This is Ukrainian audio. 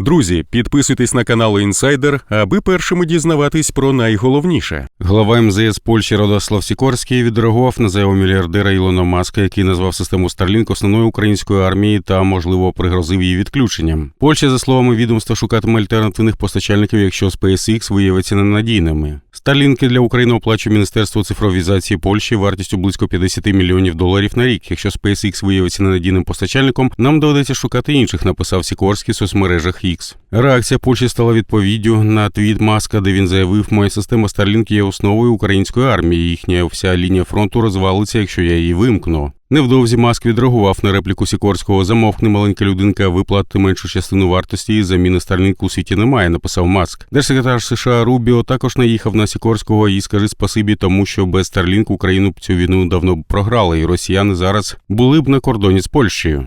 Друзі, підписуйтесь на канал Інсайдер, аби першими дізнаватись про найголовніше. Глава МЗС Польщі Радослав Сікорський відреагував на заяву мільярдера Ілона Маска, який назвав систему Starlink основною української армії та, можливо, пригрозив її відключенням. Польща, за словами відомства, шукатиме альтернативних постачальників, якщо SpaceX виявиться ненадійними. Starlink для України оплачує Міністерство цифровізації Польщі вартістю близько 50 мільйонів доларів на рік. Якщо SpaceX виявиться ненадійним постачальником, нам доведеться шукати інших, написав Сікорський в соцмережах X. Реакція Польщі стала відповіддю на твіт Маска, де він заявив, моя система Starlink є основою української армії. Їхня вся лінія фронту розвалиться, якщо я її вимкну. Невдовзі Маск відреагував на репліку Сікорського замовкне маленька людинка виплатити меншу частину вартості і заміни Starlink у світі немає, написав Маск. Держсекретар США Рубіо також наїхав на Сікорського і скажи спасибі, тому що без Starlink Україну цю війну давно б програли, і росіяни зараз були б на кордоні з Польщею.